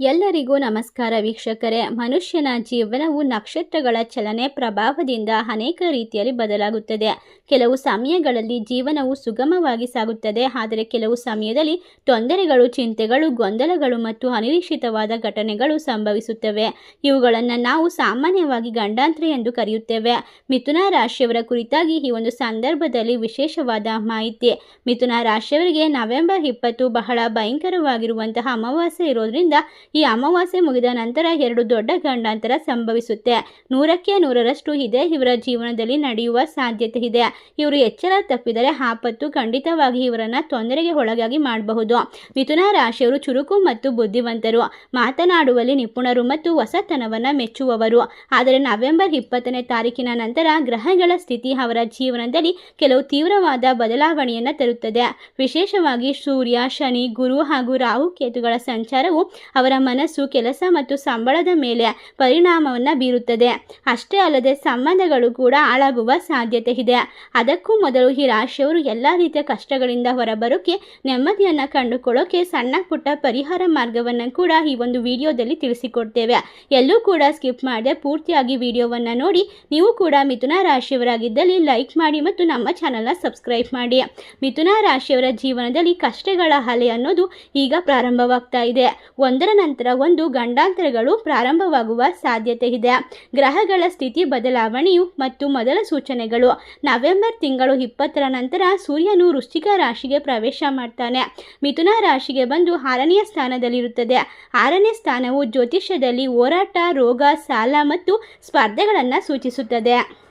ಎಲ್ಲರಿಗೂ ನಮಸ್ಕಾರ ವೀಕ್ಷಕರೇ. ಮನುಷ್ಯನ ಜೀವನವು ನಕ್ಷತ್ರಗಳ ಚಲನೆ ಪ್ರಭಾವದಿಂದ ಅನೇಕ ರೀತಿಯಲ್ಲಿ ಬದಲಾಗುತ್ತದೆ. ಕೆಲವು ಸಮಯಗಳಲ್ಲಿ ಜೀವನವು ಸುಗಮವಾಗಿ ಸಾಗುತ್ತದೆ. ಆದರೆ ಕೆಲವು ಸಮಯದಲ್ಲಿ ತೊಂದರೆಗಳು, ಚಿಂತೆಗಳು, ಗೊಂದಲಗಳು ಮತ್ತು ಅನಿರೀಕ್ಷಿತವಾದ ಘಟನೆಗಳು ಸಂಭವಿಸುತ್ತವೆ. ಇವುಗಳನ್ನು ನಾವು ಸಾಮಾನ್ಯವಾಗಿ ಗಂಡಾಂತರ ಎಂದು ಕರೆಯುತ್ತೇವೆ. ಮಿಥುನ ರಾಶಿಯವರ ಕುರಿತಾಗಿ ಈ ಒಂದು ಸಂದರ್ಭದಲ್ಲಿ ವಿಶೇಷವಾದ ಮಾಹಿತಿ. ಮಿಥುನ ರಾಶಿಯವರಿಗೆ ನವೆಂಬರ್ ಇಪ್ಪತ್ತು ಬಹಳ ಭಯಂಕರವಾಗಿರುವಂತಹ ಅಮಾವಾಸ್ಯೆ ಇರೋದ್ರಿಂದ ಈ ಅಮಾವಾಸ್ಯೆ ಮುಗಿದ ನಂತರ ಎರಡು ದೊಡ್ಡ ಗಂಡಾಂತರ ಸಂಭವಿಸುತ್ತೆ. ನೂರಕ್ಕೆ ನೂರರಷ್ಟು ಇದೆ. ಇವರ ಜೀವನದಲ್ಲಿ ನಡೆಯುವ ಸಾಧ್ಯತೆ ಇದೆ. ಇವರು ಎಚ್ಚರ ತಪ್ಪಿದರೆ ಆಪತ್ತು ಖಂಡಿತವಾಗಿ ಇವರನ್ನ ತೊಂದರೆಗೆ ಒಳಗಾಗಿ ಮಾಡಬಹುದು. ಮಿಥುನ ರಾಶಿಯವರು ಚುರುಕು ಮತ್ತು ಬುದ್ಧಿವಂತರು. ಮಾತನಾಡುವಲ್ಲಿ ನಿಪುಣರು ಮತ್ತು ಹೊಸತನವನ್ನು ಮೆಚ್ಚುವವರು. ಆದರೆ ನವೆಂಬರ್ ಇಪ್ಪತ್ತನೇ ತಾರೀಕಿನ ನಂತರ ಗ್ರಹಗಳ ಸ್ಥಿತಿ ಅವರ ಜೀವನದಲ್ಲಿ ಕೆಲವು ತೀವ್ರವಾದ ಬದಲಾವಣೆಯನ್ನು ತರುತ್ತದೆ. ವಿಶೇಷವಾಗಿ ಸೂರ್ಯ, ಶನಿ, ಗುರು ಹಾಗೂ ರಾಹು ಕೇತುಗಳ ಸಂಚಾರವು ಅವರ ಮನಸ್ಸು, ಕೆಲಸ ಮತ್ತು ಸಂಬಳದ ಮೇಲೆ ಪರಿಣಾಮವನ್ನು ಬೀರುತ್ತದೆ. ಅಷ್ಟೇ ಅಲ್ಲದೆ ಸಂಬಂಧಗಳು ಕೂಡ ಹಾಳಾಗುವ ಸಾಧ್ಯತೆ ಇದೆ. ಅದಕ್ಕೂ ಮೊದಲು ಈ ರಾಶಿಯವರು ಎಲ್ಲ ರೀತಿಯ ಕಷ್ಟಗಳಿಂದ ಹೊರಬರೋಕೆ, ನೆಮ್ಮದಿಯನ್ನು ಕಂಡುಕೊಳ್ಳೋಕೆ ಸಣ್ಣ ಪುಟ್ಟ ಪರಿಹಾರ ಮಾರ್ಗವನ್ನು ಕೂಡ ಈ ಒಂದು ವಿಡಿಯೋದಲ್ಲಿ ತಿಳಿಸಿಕೊಡ್ತೇವೆ. ಎಲ್ಲೂ ಕೂಡ ಸ್ಕಿಪ್ ಮಾಡದೆ ಪೂರ್ತಿಯಾಗಿ ವಿಡಿಯೋವನ್ನು ನೋಡಿ, ನೀವು ಕೂಡ ಮಿಥುನ ರಾಶಿಯವರಾಗಿದ್ದಲ್ಲಿ ಲೈಕ್ ಮಾಡಿ ಮತ್ತು ನಮ್ಮ ಚಾನಲ್ನ ಸಬ್ಸ್ಕ್ರೈಬ್ ಮಾಡಿ. ಮಿಥುನ ರಾಶಿಯವರ ಜೀವನದಲ್ಲಿ ಕಷ್ಟಗಳ ಅಲೆ ಅನ್ನೋದು ಈಗ ಪ್ರಾರಂಭವಾಗ್ತಾ ಇದೆ. ಒಂದರ ನಂತರ ಒಂದು ಗಂಡಾಂತರಗಳು ಪ್ರಾರಂಭವಾಗುವ ಸಾಧ್ಯತೆ ಇದೆ. ಗ್ರಹಗಳ ಸ್ಥಿತಿ ಬದಲಾವಣೆಯು ಮತ್ತು ಮೊದಲ ಸೂಚನೆಗಳು. ನವೆಂಬರ್ ತಿಂಗಳು ಇಪ್ಪತ್ತರ ನಂತರ ಸೂರ್ಯನು ವೃಶ್ಚಿಕ ರಾಶಿಗೆ ಪ್ರವೇಶ ಮಾಡ್ತಾನೆ. ಮಿಥುನ ರಾಶಿಗೆ ಬಂದು ಆರನೆಯ ಸ್ಥಾನದಲ್ಲಿರುತ್ತದೆ. ಆರನೇ ಸ್ಥಾನವು ಜ್ಯೋತಿಷ್ಯದಲ್ಲಿ ಹೋರಾಟ, ರೋಗ, ಸಾಲ ಮತ್ತು ಸ್ಪರ್ಧೆಗಳನ್ನು ಸೂಚಿಸುತ್ತದೆ.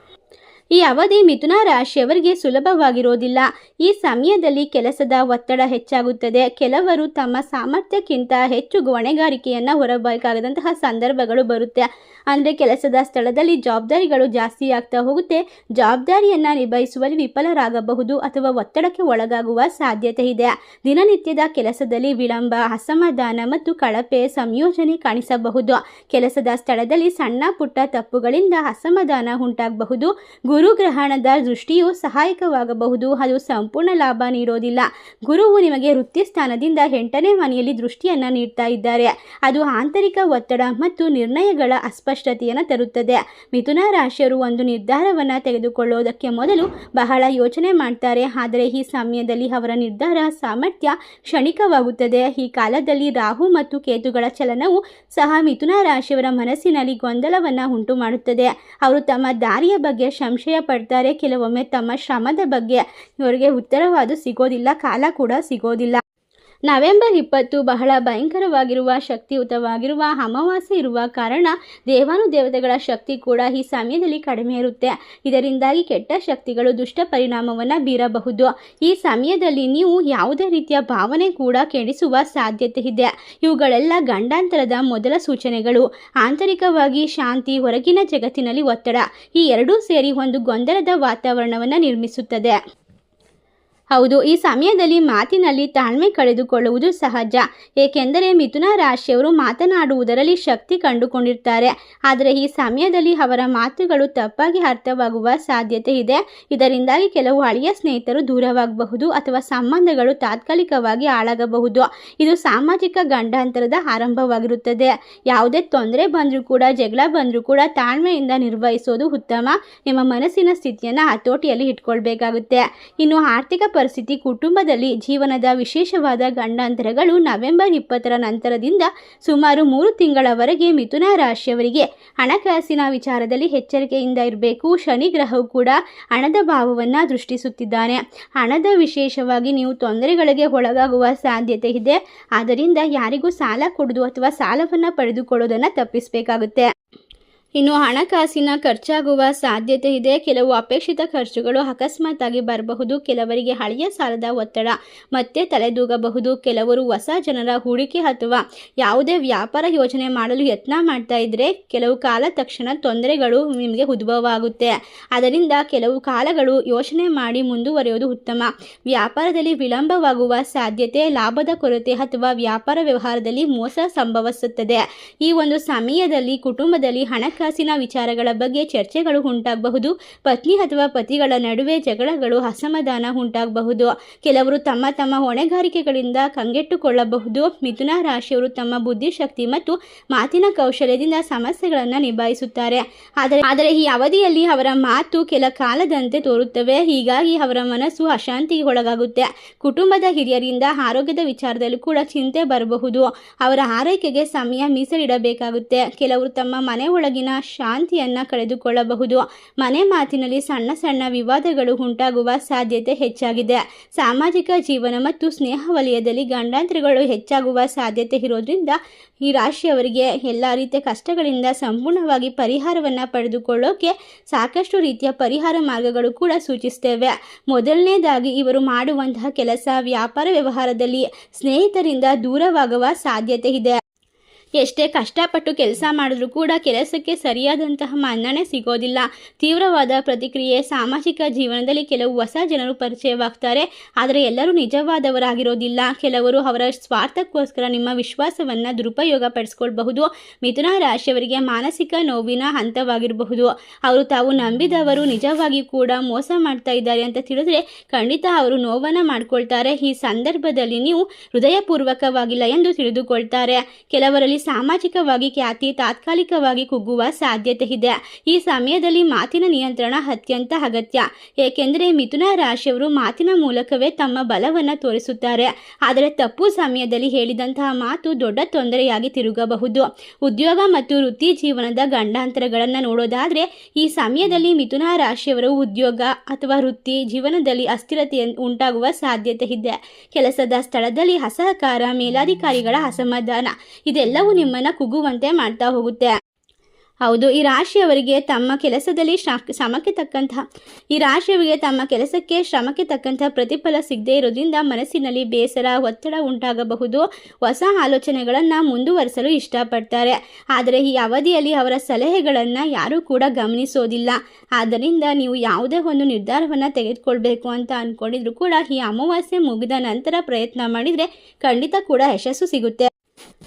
ಈ ಅವಧಿ ಮಿಥುನ ರಾಶಿಯವರಿಗೆ ಸುಲಭವಾಗಿರೋದಿಲ್ಲ. ಈ ಸಮಯದಲ್ಲಿ ಕೆಲಸದ ಒತ್ತಡ ಹೆಚ್ಚಾಗುತ್ತದೆ. ಕೆಲವರು ತಮ್ಮ ಸಾಮರ್ಥ್ಯಕ್ಕಿಂತ ಹೆಚ್ಚು ಹೊಣೆಗಾರಿಕೆಯನ್ನು ಹೊರಬೇಕಾಗದಂತಹ ಸಂದರ್ಭಗಳು ಬರುತ್ತೆ. ಅಂದರೆ ಕೆಲಸದ ಸ್ಥಳದಲ್ಲಿ ಜವಾಬ್ದಾರಿಗಳು ಜಾಸ್ತಿ ಆಗ್ತಾ ಹೋಗುತ್ತೆ. ಜವಾಬ್ದಾರಿಯನ್ನು ನಿಭಾಯಿಸುವಲ್ಲಿ ವಿಫಲರಾಗಬಹುದು ಅಥವಾ ಒತ್ತಡಕ್ಕೆ ಒಳಗಾಗುವ ಸಾಧ್ಯತೆ ಇದೆ. ದಿನನಿತ್ಯದ ಕೆಲಸದಲ್ಲಿ ವಿಳಂಬ, ಅಸಮಾಧಾನ ಮತ್ತು ಕಳಪೆ ಸಂಯೋಜನೆ ಕಾಣಿಸಬಹುದು. ಕೆಲಸದ ಸ್ಥಳದಲ್ಲಿ ಸಣ್ಣ ಪುಟ್ಟ ತಪ್ಪುಗಳಿಂದ ಅಸಮಾಧಾನ ಉಂಟಾಗಬಹುದು. ಗುರುಗ್ರಹಣದ ದೃಷ್ಟಿಯು ಸಹಾಯಕವಾಗಬಹುದು. ಅದು ಸಂಪೂರ್ಣ ಲಾಭ ನೀಡೋದಿಲ್ಲ. ಗುರುವು ನಿಮಗೆ ವೃತ್ತಿ ಸ್ಥಾನದಿಂದ ಎಂಟನೇ ಮನೆಯಲ್ಲಿ ದೃಷ್ಟಿಯನ್ನು ನೀಡ್ತಾ ಇದ್ದಾರೆ. ಅದು ಆಂತರಿಕ ಒತ್ತಡ ಮತ್ತು ನಿರ್ಣಯಗಳ ಅಸ್ಪಷ್ಟತೆಯನ್ನು ತರುತ್ತದೆ. ಮಿಥುನ ರಾಶಿಯರು ಒಂದು ನಿರ್ಧಾರವನ್ನು ತೆಗೆದುಕೊಳ್ಳೋದಕ್ಕೆ ಮೊದಲು ಬಹಳ ಯೋಚನೆ ಮಾಡ್ತಾರೆ. ಆದರೆ ಈ ಸಮಯದಲ್ಲಿ ಅವರ ನಿರ್ಧಾರ ಸಾಮರ್ಥ್ಯ ಕ್ಷಣಿಕವಾಗುತ್ತದೆ. ಈ ಕಾಲದಲ್ಲಿ ರಾಹು ಮತ್ತು ಕೇತುಗಳ ಚಲನವು ಸಹ ಮಿಥುನ ರಾಶಿಯವರ ಮನಸ್ಸಿನಲ್ಲಿ ಗೊಂದಲವನ್ನು ಉಂಟು ಮಾಡುತ್ತದೆ ಅವರು ತಮ್ಮ ದಾರಿಯ ಬಗ್ಗೆ ಸಂಶಯ ಪಡ್ತಾರೆ. ಕೆಲವೊಮ್ಮೆ ತಮ್ಮ ಶ್ರಮದ ಬಗ್ಗೆ ಇವರಿಗೆ ಉತ್ತರವಾದ ಸಿಗೋದಿಲ್ಲ ಕಾಲ ಕೂಡ ಸಿಗೋದಿಲ್ಲ. ನವೆಂಬರ್ ಇಪ್ಪತ್ತು ಬಹಳ ಭಯಂಕರವಾಗಿರುವ ಶಕ್ತಿಯುತವಾಗಿರುವ ಅಮಾವಾಸ್ಯೆ ಇರುವ ಕಾರಣ ದೇವಾನುದೇವತೆಗಳ ಶಕ್ತಿ ಕೂಡ ಈ ಸಮಯದಲ್ಲಿ ಕಡಿಮೆ ಇರುತ್ತೆ. ಇದರಿಂದಾಗಿ ಕೆಟ್ಟ ಶಕ್ತಿಗಳು ದುಷ್ಟ ಪರಿಣಾಮವನ್ನು ಬೀರಬಹುದು. ಈ ಸಮಯದಲ್ಲಿ ನೀವು ಯಾವುದೇ ರೀತಿಯ ಭಾವನೆ ಕೂಡ ಕೆಡಿಸುವ ಸಾಧ್ಯತೆ ಇದೆ. ಇವುಗಳೆಲ್ಲ ಗಂಡಾಂತರದ ಮೊದಲ ಸೂಚನೆಗಳು. ಆಂತರಿಕವಾಗಿ ಶಾಂತಿ, ಹೊರಗಿನ ಜಗತ್ತಿನಲ್ಲಿ ಒತ್ತಡ ಈ ಎರಡೂ ಸೇರಿ ಒಂದು ಗೊಂದಲದ ವಾತಾವರಣವನ್ನು ನಿರ್ಮಿಸುತ್ತದೆ. ಹೌದು, ಈ ಸಮಯದಲ್ಲಿ ಮಾತಿನಲ್ಲಿ ತಾಳ್ಮೆ ಕಳೆದುಕೊಳ್ಳುವುದು ಸಹಜ. ಏಕೆಂದರೆ ಮಿಥುನ ರಾಶಿಯವರು ಮಾತನಾಡುವುದರಲ್ಲಿ ಶಕ್ತಿ ಕಂಡುಕೊಂಡಿರ್ತಾರೆ. ಆದರೆ ಈ ಸಮಯದಲ್ಲಿ ಅವರ ಮಾತುಗಳು ತಪ್ಪಾಗಿ ಅರ್ಥವಾಗುವ ಸಾಧ್ಯತೆ ಇದೆ. ಇದರಿಂದಾಗಿ ಕೆಲವು ಹಳೆಯ ಸ್ನೇಹಿತರು ದೂರವಾಗಬಹುದು ಅಥವಾ ಸಂಬಂಧಗಳು ತಾತ್ಕಾಲಿಕವಾಗಿ ಹಾಳಾಗಬಹುದು. ಇದು ಸಾಮಾಜಿಕ ಗಂಡಾಂತರದ ಆರಂಭವಾಗಿರುತ್ತದೆ. ಯಾವುದೇ ತೊಂದರೆ ಬಂದರೂ ಕೂಡ, ಜಗಳ ಬಂದರೂ ಕೂಡ ತಾಳ್ಮೆಯಿಂದ ನಿರ್ವಹಿಸೋದು ಉತ್ತಮ. ನಿಮ್ಮ ಮನಸ್ಸಿನ ಸ್ಥಿತಿಯನ್ನು ಹತೋಟಿಯಲ್ಲಿ ಇಟ್ಕೊಳ್ಬೇಕಾಗುತ್ತೆ. ಇನ್ನು ಆರ್ಥಿಕ ಪರಿಸ್ಥಿತಿ ಕುಟುಂಬದಲ್ಲಿ ಜೀವನದ ವಿಶೇಷವಾದ ಗಂಡಾಂತರಗಳು ನವೆಂಬರ್ ಇಪ್ಪತ್ತರ ನಂತರದಿಂದ ಸುಮಾರು ಮೂರು ತಿಂಗಳವರೆಗೆ ಮಿಥುನ ರಾಶಿಯವರಿಗೆ ಹಣಕಾಸಿನ ವಿಚಾರದಲ್ಲಿ ಎಚ್ಚರಿಕೆಯಿಂದ ಇರಬೇಕು. ಶನಿ ಗ್ರಹವು ಕೂಡ ಹಣದ ಭಾವವನ್ನು ದೃಷ್ಟಿಸುತ್ತಿದ್ದಾನೆ. ಹಣದ ವಿಶೇಷವಾಗಿ ನೀವು ತೊಂದರೆಗಳಿಗೆ ಒಳಗಾಗುವ ಸಾಧ್ಯತೆ ಇದೆ. ಆದ್ದರಿಂದ ಯಾರಿಗೂ ಸಾಲ ಕೊಡೋದು ಅಥವಾ ಸಾಲವನ್ನು ಪಡೆದುಕೊಳ್ಳುವುದನ್ನು ತಪ್ಪಿಸಬೇಕಾಗುತ್ತೆ. ಇನ್ನು ಹಣಕಾಸಿನ ಖರ್ಚಾಗುವ ಸಾಧ್ಯತೆ ಇದೆ. ಕೆಲವು ಅಪೇಕ್ಷಿತ ಖರ್ಚುಗಳು ಅಕಸ್ಮಾತ್ತಾಗಿ ಬರಬಹುದು. ಕೆಲವರಿಗೆ ಹಳೆಯ ಸಾಲದ ಒತ್ತಡ ಮತ್ತೆ ತಲೆದೂಗಬಹುದು. ಕೆಲವರು ಹೊಸ ಜನರ ಹೂಡಿಕೆ ಅಥವಾ ಯಾವುದೇ ವ್ಯಾಪಾರ ಯೋಜನೆ ಮಾಡಲು ಯತ್ನ ಮಾಡ್ತಾ ಇದ್ದರೆ ಕೆಲವು ಕಾಲ ತಕ್ಷಣ ತೊಂದರೆಗಳು ನಿಮಗೆ ಉದ್ಭವ ಆಗುತ್ತೆ ಅದರಿಂದ ಕೆಲವು ಕಾಲಗಳು ಯೋಚನೆ ಮಾಡಿ ಮುಂದುವರಿಯೋದು ಉತ್ತಮ. ವ್ಯಾಪಾರದಲ್ಲಿ ವಿಳಂಬವಾಗುವ ಸಾಧ್ಯತೆ, ಲಾಭದ ಕೊರತೆ ಅಥವಾ ವ್ಯಾಪಾರ ವ್ಯವಹಾರದಲ್ಲಿ ಮೋಸ ಸಂಭವಿಸುತ್ತದೆ. ಈ ಒಂದು ಸಮಯದಲ್ಲಿ ಕುಟುಂಬದಲ್ಲಿ ಹಣಕಾಸು ಹಣಕಾಸಿನ ವಿಚಾರಗಳ ಬಗ್ಗೆ ಚರ್ಚೆಗಳು ಉಂಟಾಗಬಹುದು. ಪತ್ನಿ ಅಥವಾ ಪತಿಗಳ ನಡುವೆ ಜಗಳಗಳು ಅಸಮಾಧಾನ ಉಂಟಾಗಬಹುದು. ಕೆಲವರು ತಮ್ಮ ತಮ್ಮ ಹೊಣೆಗಾರಿಕೆಗಳಿಂದ ಕಂಗೆಟ್ಟುಕೊಳ್ಳಬಹುದು. ಮಿಥುನ ರಾಶಿಯವರು ತಮ್ಮ ಬುದ್ಧಿಶಕ್ತಿ ಮತ್ತು ಮಾತಿನ ಕೌಶಲ್ಯದಿಂದ ಸಮಸ್ಯೆಗಳನ್ನು ನಿಭಾಯಿಸುತ್ತಾರೆ. ಆದರೆ ಆದರೆ ಈ ಅವಧಿಯಲ್ಲಿ ಅವರ ಮಾತು ಕೆಲ ಕಾಲದಂತೆ ತೋರುತ್ತವೆ. ಹೀಗಾಗಿ ಅವರ ಮನಸ್ಸು ಅಶಾಂತಿಗೆ ಒಳಗಾಗುತ್ತೆ. ಕುಟುಂಬದ ಹಿರಿಯರಿಂದ ಆರೋಗ್ಯದ ವಿಚಾರದಲ್ಲಿ ಕೂಡ ಚಿಂತೆ ಬರಬಹುದು. ಅವರ ಆರೈಕೆಗೆ ಸಮಯ ಮೀಸಲಿಡಬೇಕಾಗುತ್ತೆ. ಕೆಲವರು ತಮ್ಮ ಮನೆ ಒಳಗಿನ ಶಾಂತಿಯನ್ನು ಕಳೆದುಕೊಳ್ಳಬಹುದು. ಮನೆ ಮಾತಿನಲ್ಲಿ ಸಣ್ಣ ಸಣ್ಣ ವಿವಾದಗಳು ಉಂಟಾಗುವ ಸಾಧ್ಯತೆ ಹೆಚ್ಚಾಗಿದೆ. ಸಾಮಾಜಿಕ ಜೀವನ ಮತ್ತು ಸ್ನೇಹ ವಲಯದಲ್ಲಿ ಗಂಡಾಂತರಗಳು ಹೆಚ್ಚಾಗುವ ಸಾಧ್ಯತೆ ಇರೋದ್ರಿಂದ ಈ ರಾಶಿಯವರಿಗೆ ಎಲ್ಲ ರೀತಿಯ ಕಷ್ಟಗಳಿಂದ ಸಂಪೂರ್ಣವಾಗಿ ಪರಿಹಾರವನ್ನು ಪಡೆದುಕೊಳ್ಳೋಕೆ ಸಾಕಷ್ಟು ರೀತಿಯ ಪರಿಹಾರ ಮಾರ್ಗಗಳು ಕೂಡ ಸೂಚಿಸುತ್ತೇವೆ ಮೊದಲನೇದಾಗಿ ಇವರು ಮಾಡುವಂತಹ ಕೆಲಸ ವ್ಯಾಪಾರ ವ್ಯವಹಾರದಲ್ಲಿ ಸ್ನೇಹಿತರಿಂದ ದೂರವಾಗುವ ಸಾಧ್ಯತೆ ಇದೆ. ಎಷ್ಟೇ ಕಷ್ಟಪಟ್ಟು ಕೆಲಸ ಮಾಡಿದ್ರೂ ಕೂಡ ಕೆಲಸಕ್ಕೆ ಸರಿಯಾದಂತಹ ಮನ್ನಣೆ ಸಿಗೋದಿಲ್ಲ. ತೀವ್ರವಾದ ಪ್ರತಿಕ್ರಿಯೆ, ಸಾಮಾಜಿಕ ಜೀವನದಲ್ಲಿ ಕೆಲವು ಹೊಸ ಜನರು ಪರಿಚಯವಾಗ್ತಾರೆ. ಆದರೆ ಎಲ್ಲರೂ ನಿಜವಾದವರಾಗಿರೋದಿಲ್ಲ. ಕೆಲವರು ಅವರ ಸ್ವಾರ್ಥಕ್ಕೋಸ್ಕರ ನಿಮ್ಮ ವಿಶ್ವಾಸವನ್ನು ದುರುಪಯೋಗ ಪಡಿಸ್ಕೊಳ್ಬಹುದು. ಮಿಥುನ ರಾಶಿಯವರಿಗೆ ಮಾನಸಿಕ ನೋವಿನ ಹಂತವಾಗಿರಬಹುದು. ಅವರು ತಾವು ನಂಬಿದವರು ನಿಜವಾಗಿ ಕೂಡ ಮೋಸ ಮಾಡ್ತಾ ಇದ್ದಾರೆ ಅಂತ ತಿಳಿದ್ರೆ ಖಂಡಿತ ಅವರು ನೋವನ್ನು ಮಾಡ್ಕೊಳ್ತಾರೆ. ಈ ಸಂದರ್ಭದಲ್ಲಿ ನೀವು ಹೃದಯಪೂರ್ವಕವಾಗಿಲ್ಲ ಎಂದು ತಿಳಿದುಕೊಳ್ತಾರೆ. ಕೆಲವರಲ್ಲಿ ಸಾಮಾಜಿಕವಾಗಿ ಖ್ಯಾತಿ, ತಾತ್ಕಾಲಿಕವಾಗಿ ಕುಗ್ಗುವ ಸಾಧ್ಯತೆ ಇದೆ. ಈ ಸಮಯದಲ್ಲಿ ಮಾತಿನ ನಿಯಂತ್ರಣ ಅತ್ಯಂತ ಅಗತ್ಯ. ಏಕೆಂದರೆ ಮಿಥುನ ರಾಶಿಯವರು ಮಾತಿನ ಮೂಲಕವೇ ತಮ್ಮ ಬಲವನ್ನು ತೋರಿಸುತ್ತಾರೆ. ಆದರೆ ತಪ್ಪು ಸಮಯದಲ್ಲಿ ಹೇಳಿದಂತಹ ಮಾತು ದೊಡ್ಡ ತೊಂದರೆಯಾಗಿ ತಿರುಗಬಹುದು. ಉದ್ಯೋಗ ಮತ್ತು ವೃತ್ತಿ ಜೀವನದ ಗಂಡಾಂತರಗಳನ್ನು ನೋಡೋದಾದರೆ, ಈ ಸಮಯದಲ್ಲಿ ಮಿಥುನ ರಾಶಿಯವರು ಉದ್ಯೋಗ ಅಥವಾ ವೃತ್ತಿ ಜೀವನದಲ್ಲಿ ಅಸ್ಥಿರತೆ ಉಂಟಾಗುವ ಸಾಧ್ಯತೆ ಇದೆ. ಕೆಲಸದ ಸ್ಥಳದಲ್ಲಿ ಅಸಹಕಾರ, ಮೇಲಾಧಿಕಾರಿಗಳ ಅಸಮಾಧಾನ ಇದೆಲ್ಲವೂ ನಿಮ್ಮನ್ನು ಕುಗ್ಗುವಂತೆ ಮಾಡ್ತಾ ಹೋಗುತ್ತೆ. ಹೌದು, ಈ ರಾಶಿಯವರಿಗೆ ತಮ್ಮ ಕೆಲಸದಲ್ಲಿ ಶ್ರಮಕ್ಕೆ ತಕ್ಕಂತಹ, ಈ ರಾಶಿಯವರಿಗೆ ತಮ್ಮ ಕೆಲಸಕ್ಕೆ ಶ್ರಮಕ್ಕೆ ತಕ್ಕಂತಹ ಪ್ರತಿಫಲ ಸಿಗದೇ ಇರೋದ್ರಿಂದ ಮನಸ್ಸಿನಲ್ಲಿ ಬೇಸರ, ಒತ್ತಡ ಉಂಟಾಗಬಹುದು. ಹೊಸ ಆಲೋಚನೆಗಳನ್ನು ಮುಂದುವರಿಸಲು ಇಷ್ಟಪಡ್ತಾರೆ. ಆದರೆ ಈ ಅವಧಿಯಲ್ಲಿ ಅವರ ಸಲಹೆಗಳನ್ನು ಯಾರೂ ಕೂಡ ಗಮನಿಸೋದಿಲ್ಲ. ಆದ್ದರಿಂದ ನೀವು ಯಾವುದೇ ಒಂದು ನಿರ್ಧಾರವನ್ನು ತೆಗೆದುಕೊಳ್ಬೇಕು ಅಂತ ಅಂದ್ಕೊಂಡಿದ್ರು ಕೂಡ ಈ ಅಮಾವಾಸ್ಯೆ ಮುಗಿದ ನಂತರ ಪ್ರಯತ್ನ ಮಾಡಿದರೆ ಖಂಡಿತ ಕೂಡ ಯಶಸ್ಸು ಸಿಗುತ್ತೆ.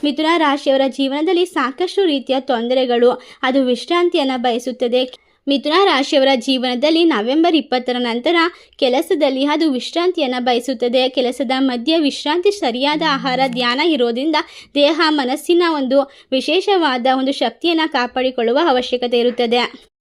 ಮಿಥುನ ರಾಶಿಯವರ ಜೀವನದಲ್ಲಿ ಸಾಕಷ್ಟು ರೀತಿಯ ತೊಂದರೆಗಳು, ಅದು ವಿಶ್ರಾಂತಿಯನ್ನು ಬಯಸುತ್ತದೆ. ಮಿಥುನ ರಾಶಿಯವರ ಜೀವನದಲ್ಲಿ ನವೆಂಬರ್ ಇಪ್ಪತ್ತರ ನಂತರ ಕೆಲಸದಲ್ಲಿ ಅದು ವಿಶ್ರಾಂತಿಯನ್ನು ಬಯಸುತ್ತದೆ. ಕೆಲಸದ ಮಧ್ಯ ವಿಶ್ರಾಂತಿ ಸರಿಯಾದ ಆಹಾರ, ಧ್ಯಾನ ಇರೋದ್ರಿಂದ ದೇಹ, ಮನಸ್ಸಿನ ಒಂದು ವಿಶೇಷವಾದ ಒಂದು ಶಕ್ತಿಯನ್ನು ಕಾಪಾಡಿಕೊಳ್ಳುವ ಅವಶ್ಯಕತೆ ಇರುತ್ತದೆ.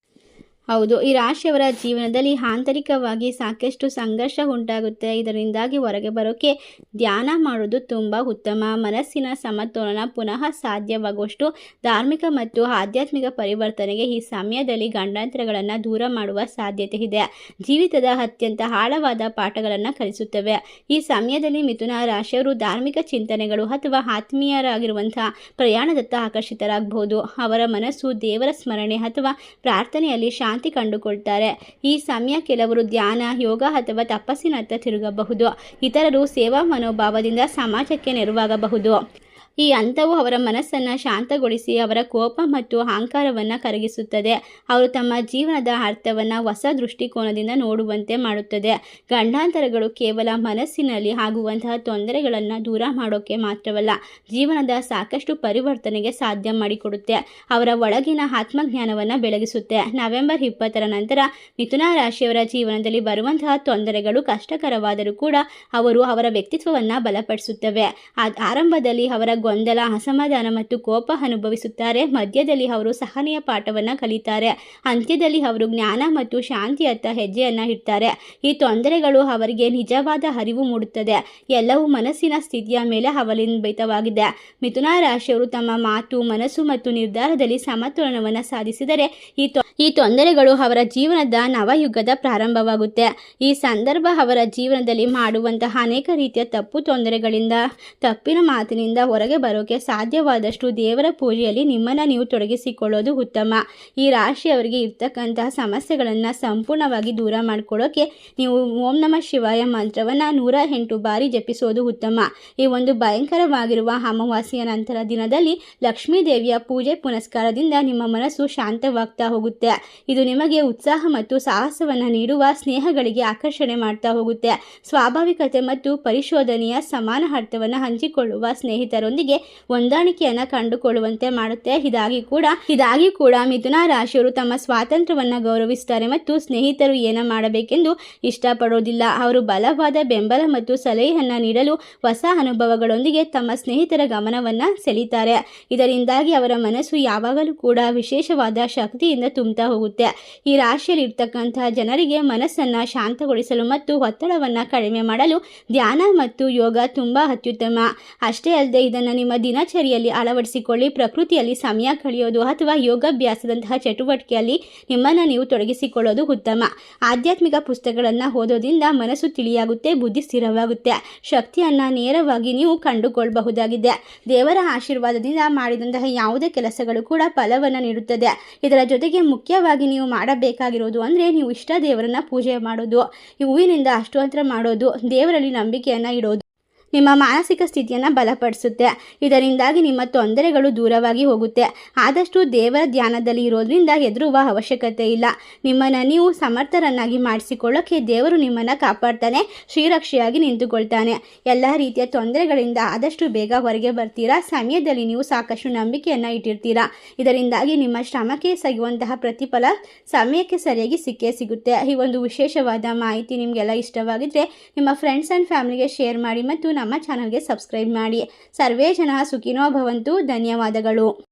ಹೌದು, ಈ ರಾಶಿಯವರ ಜೀವನದಲ್ಲಿ ಆಂತರಿಕವಾಗಿ ಸಾಕಷ್ಟು ಸಂಘರ್ಷ ಉಂಟಾಗುತ್ತೆ. ಇದರಿಂದಾಗಿ ಹೊರಗೆ ಬರೋಕ್ಕೆ ಧ್ಯಾನ ಮಾಡೋದು ತುಂಬ ಉತ್ತಮ. ಮನಸ್ಸಿನ ಸಮತೋಲನ ಪುನಃ ಸಾಧ್ಯವಾಗುವಷ್ಟು ಧಾರ್ಮಿಕ ಮತ್ತು ಆಧ್ಯಾತ್ಮಿಕ ಪರಿವರ್ತನೆಗೆ ಈ ಸಮಯದಲ್ಲಿ ಗಂಡಾಂತರಗಳನ್ನು ದೂರ ಮಾಡುವ ಸಾಧ್ಯತೆ ಇದೆ. ಜೀವಿತದ ಅತ್ಯಂತ ಆಳವಾದ ಪಾಠಗಳನ್ನು ಕಲಿಸುತ್ತವೆ. ಈ ಸಮಯದಲ್ಲಿ ಮಿಥುನ ರಾಶಿಯವರು ಧಾರ್ಮಿಕ ಚಿಂತನೆಗಳು ಅಥವಾ ಆತ್ಮೀಯರಾಗಿರುವಂತಹ ಪ್ರಯಾಣದತ್ತ ಆಕರ್ಷಿತರಾಗಬಹುದು. ಅವರ ಮನಸ್ಸು ದೇವರ ಸ್ಮರಣೆ ಅಥವಾ ಪ್ರಾರ್ಥನೆಯಲ್ಲಿ ಶಾಂತಿ ಕಂಡುಕೊಳ್ತಾರೆ. ಈ ಸಮಯ ಕೆಲವರು ಧ್ಯಾನ, ಯೋಗ ಅಥವಾ ತಪಸ್ಸಿನತ್ತ ತಿರುಗಬಹುದು. ಇತರರು ಸೇವಾ ಮನೋಭಾವದಿಂದ ಸಮಾಜಕ್ಕೆ ನೆರವಾಗಬಹುದು. ಈ ಹಂತವು ಅವರ ಮನಸ್ಸನ್ನು ಶಾಂತಗೊಳಿಸಿ, ಅವರ ಕೋಪ ಮತ್ತು ಅಹಂಕಾರವನ್ನು ಕರಗಿಸುತ್ತದೆ. ಅವರು ತಮ್ಮ ಜೀವನದ ಅರ್ಥವನ್ನು ಹೊಸ ದೃಷ್ಟಿಕೋನದಿಂದ ನೋಡುವಂತೆ ಮಾಡುತ್ತದೆ. ಗಂಡಾಂತರಗಳು ಕೇವಲ ಮನಸ್ಸಿನಲ್ಲಿ ಆಗುವಂತಹ ತೊಂದರೆಗಳನ್ನು ದೂರ ಮಾಡೋಕ್ಕೆ ಮಾತ್ರವಲ್ಲ, ಜೀವನದ ಸಾಕಷ್ಟು ಪರಿವರ್ತನೆಗೆ ಸಾಧ್ಯ ಮಾಡಿಕೊಡುತ್ತೆ. ಅವರ ಒಳಗಿನ ಆತ್ಮಜ್ಞಾನವನ್ನು ಬೆಳಗಿಸುತ್ತೆ. ನವೆಂಬರ್ ಇಪ್ಪತ್ತರ ನಂತರ ಮಿಥುನ ರಾಶಿಯವರ ಜೀವನದಲ್ಲಿ ಬರುವಂತಹ ತೊಂದರೆಗಳು ಕಷ್ಟಕರವಾದರೂ ಕೂಡ ಅವರು ಅವರ ವ್ಯಕ್ತಿತ್ವವನ್ನು ಬಲಪಡಿಸುತ್ತವೆ. ಆರಂಭದಲ್ಲಿ ಅವರ ಗೊಂದಲ, ಅಸಮಾಧಾನ ಮತ್ತು ಕೋಪ ಅನುಭವಿಸುತ್ತಾರೆ. ಮಧ್ಯದಲ್ಲಿ ಅವರು ಸಹನೆಯ ಪಾಠವನ್ನು ಕಲಿತಾರೆ. ಅಂತ್ಯದಲ್ಲಿ ಅವರು ಜ್ಞಾನ ಮತ್ತು ಶಾಂತಿಯತ್ತ ಹೆಜ್ಜೆಯನ್ನು ಇಡ್ತಾರೆ. ಈ ತೊಂದರೆಗಳು ಅವರಿಗೆ ನಿಜವಾದ ಅರಿವು ಮೂಡುತ್ತದೆ. ಎಲ್ಲವೂ ಮನಸ್ಸಿನ ಸ್ಥಿತಿಯ ಮೇಲೆ ಅವಲಂಬಿತವಾಗಿದೆ. ಮಿಥುನ ರಾಶಿಯವರು ತಮ್ಮ ಮಾತು, ಮನಸ್ಸು ಮತ್ತು ನಿರ್ಧಾರದಲ್ಲಿ ಸಮತೋಲನವನ್ನು ಸಾಧಿಸಿದರೆ ಈ ಈ ತೊಂದರೆಗಳು ಅವರ ಜೀವನದ ನವಯುಗದ ಪ್ರಾರಂಭವಾಗುತ್ತೆ. ಈ ಸಂದರ್ಭ ಅವರ ಜೀವನದಲ್ಲಿ ಮಾಡುವಂತಹ ಅನೇಕ ರೀತಿಯ ತಪ್ಪು ತೊಂದರೆಗಳಿಂದ, ತಪ್ಪಿನ ಮಾತಿನಿಂದ ಹೊರಗೆ ಬರೋಕೆ ಸಾಧ್ಯವಾದಷ್ಟು ದೇವರ ಪೂಜೆಯಲ್ಲಿ ನಿಮ್ಮನ್ನು ನೀವು ತೊಡಗಿಸಿಕೊಳ್ಳೋದು ಉತ್ತಮ. ಈ ರಾಶಿಯವರಿಗೆ ಇರ್ತಕ್ಕಂತಹ ಸಮಸ್ಯೆಗಳನ್ನು ಸಂಪೂರ್ಣವಾಗಿ ದೂರ ಮಾಡಿಕೊಳ್ಳೋಕೆ ನೀವು ಓಂ ನಮ ಶಿವಾಯ ಮಂತ್ರವನ್ನು ನೂರ ಎಂಟು ಬಾರಿ ಜಪಿಸೋದು ಉತ್ತಮ. ಈ ಒಂದು ಭಯಂಕರವಾಗಿರುವ ಅಮಾವಾಸ್ಯೆಯ ನಂತರ ದಿನದಲ್ಲಿ ಲಕ್ಷ್ಮೀ ದೇವಿಯ ಪೂಜೆ ಪುನಸ್ಕಾರದಿಂದ ನಿಮ್ಮ ಮನಸ್ಸು ಶಾಂತವಾಗ್ತಾ ಹೋಗುತ್ತೆ. ಇದು ನಿಮಗೆ ಉತ್ಸಾಹ ಮತ್ತು ಸಾಹಸವನ್ನು ನೀಡುವ ಸ್ನೇಹಗಳಿಗೆ ಆಕರ್ಷಣೆ ಮಾಡ್ತಾ ಹೋಗುತ್ತೆ. ಸ್ವಾಭಾವಿಕತೆ ಮತ್ತು ಪರಿಶೋಧನೆಯ ಸಮಾನ ಅರ್ಥವನ್ನು ಹಂಚಿಕೊಳ್ಳುವ ಸ್ನೇಹಿತರೊಂದಿಗೆ ಜನರೊಂದಿಗೆ ಹೊಂದಾಣಿಕೆಯನ್ನು ಕಂಡುಕೊಳ್ಳುವಂತೆ ಮಾಡುತ್ತೆ. ಇದಾಗಿ ಕೂಡ ಇದಾಗಿ ಕೂಡ ಮಿಥುನ ರಾಶಿಯವರು ತಮ್ಮ ಸ್ವಾತಂತ್ರ್ಯವನ್ನು ಗೌರವಿಸುತ್ತಾರೆ ಮತ್ತು ಸ್ನೇಹಿತರು ಏನ ಮಾಡಬೇಕೆಂದು ಇಷ್ಟಪಡೋದಿಲ್ಲ. ಅವರು ಬಲವಾದ ಬೆಂಬಲ ಮತ್ತು ಸಲಹೆಯನ್ನ ನೀಡಲು ಹೊಸ ಅನುಭವಗಳೊಂದಿಗೆ ತಮ್ಮ ಸ್ನೇಹಿತರ ಗಮನವನ್ನು ಸೆಳೀತಾರೆ. ಇದರಿಂದಾಗಿ ಅವರ ಮನಸ್ಸು ಯಾವಾಗಲೂ ಕೂಡ ವಿಶೇಷವಾದ ಶಕ್ತಿಯಿಂದ ತುಂಬ್ತಾ ಹೋಗುತ್ತೆ. ಈ ರಾಶಿಯಲ್ಲಿ ಇರ್ತಕ್ಕಂತಹ ಜನರಿಗೆ ಮನಸ್ಸನ್ನು ಶಾಂತಗೊಳಿಸಲು ಮತ್ತು ಒತ್ತಡವನ್ನು ಕಡಿಮೆ ಮಾಡಲು ಧ್ಯಾನ ಮತ್ತು ಯೋಗ ತುಂಬಾ ಅತ್ಯುತ್ತಮ. ಅಷ್ಟೇ ಅಲ್ಲದೆ ಇದನ್ನು ನಿಮ್ಮ ದಿನಚರಿಯಲ್ಲಿ ಅಳವಡಿಸಿಕೊಳ್ಳಿ. ಪ್ರಕೃತಿಯಲ್ಲಿ ಸಮಯ ಕಳೆಯೋದು ಅಥವಾ ಯೋಗಾಭ್ಯಾಸದಂತಹ ಚಟುವಟಿಕೆಯಲ್ಲಿ ನಿಮ್ಮನ್ನು ನೀವು ತೊಡಗಿಸಿಕೊಳ್ಳೋದು ಉತ್ತಮ. ಆಧ್ಯಾತ್ಮಿಕ ಪುಸ್ತಕಗಳನ್ನು ಓದೋದ್ರಿಂದ ಮನಸ್ಸು ತಿಳಿಯಾಗುತ್ತೆ, ಬುದ್ಧಿ ಸ್ಥಿರವಾಗುತ್ತೆ. ಶಕ್ತಿಯನ್ನು ನೇರವಾಗಿ ನೀವು ಕಂಡುಕೊಳ್ಳಬಹುದಾಗಿದೆ ದೇವರ ಆಶೀರ್ವಾದದಿಂದ ಮಾಡಿದಂತಹ ಯಾವುದೇ ಕೆಲಸಗಳು ಕೂಡ ಫಲವನ್ನು ನೀಡುತ್ತದೆ. ಇದರ ಜೊತೆಗೆ ಮುಖ್ಯವಾಗಿ ನೀವು ಮಾಡಬೇಕಾಗಿರೋದು ಅಂದರೆ ನೀವು ಇಷ್ಟ ದೇವರನ್ನ ಪೂಜೆ ಮಾಡೋದು. ಈ ಹೂವಿನಿಂದ ಅಷ್ಟೋತ್ರ ಮಾಡೋದು. ದೇವರಲ್ಲಿ ನಂಬಿಕೆಯನ್ನು ಇಡೋದು. ನಿಮ್ಮ ಮಾನಸಿಕ ಸ್ಥಿತಿಯನ್ನು ಬಲಪಡಿಸುತ್ತೆ. ಇದರಿಂದಾಗಿ ನಿಮ್ಮ ತೊಂದರೆಗಳು ದೂರವಾಗಿ ಹೋಗುತ್ತೆ. ಆದಷ್ಟು ದೇವರ ಧ್ಯಾನದಲ್ಲಿ ಇರೋದ್ರಿಂದ ಹೆದರುವ ಅವಶ್ಯಕತೆ ಇಲ್ಲ. ನಿಮ್ಮನ್ನು ನೀವು ಸಮರ್ಥರನ್ನಾಗಿ ಮಾಡಿಸಿಕೊಳ್ಳೋಕ್ಕೆ ದೇವರು ನಿಮ್ಮನ್ನು ಕಾಪಾಡ್ತಾನೆ, ಶ್ರೀರಕ್ಷೆಯಾಗಿ ನಿಂತುಕೊಳ್ತಾನೆ. ಎಲ್ಲ ರೀತಿಯ ತೊಂದರೆಗಳಿಂದ ಆದಷ್ಟು ಬೇಗ ಹೊರಗೆ ಬರ್ತೀರಾ? ಸಮಯದಲ್ಲಿ ನೀವು ಸಾಕಷ್ಟು ನಂಬಿಕೆಯನ್ನು ಇಟ್ಟಿರ್ತೀರಾ? ಇದರಿಂದಾಗಿ ನಿಮ್ಮ ಶ್ರಮಕ್ಕೆ ಸಿಗುವಂತಹ ಪ್ರತಿಫಲ ಸಮಯಕ್ಕೆ ಸರಿಯಾಗಿ ಸಿಕ್ಕೇ ಸಿಗುತ್ತೆ. ಈ ಒಂದು ವಿಶೇಷವಾದ ಮಾಹಿತಿ ನಿಮಗೆಲ್ಲ ಇಷ್ಟವಾಗಿದ್ದರೆ ನಿಮ್ಮ ಫ್ರೆಂಡ್ಸ್ ಆ್ಯಂಡ್ ಫ್ಯಾಮಿಲಿಗೆ ಶೇರ್ ಮಾಡಿ ಮತ್ತು ನಮ್ಮ ಚಾನಲ್ಗೆ ಸಬ್ಸ್ಕ್ರೈಬ್ ಮಾಡಿ. ಸರ್ವೇ ಜನ ಸುಖಿನೋ ಭವಂತು. ಧನ್ಯವಾದಗಳು.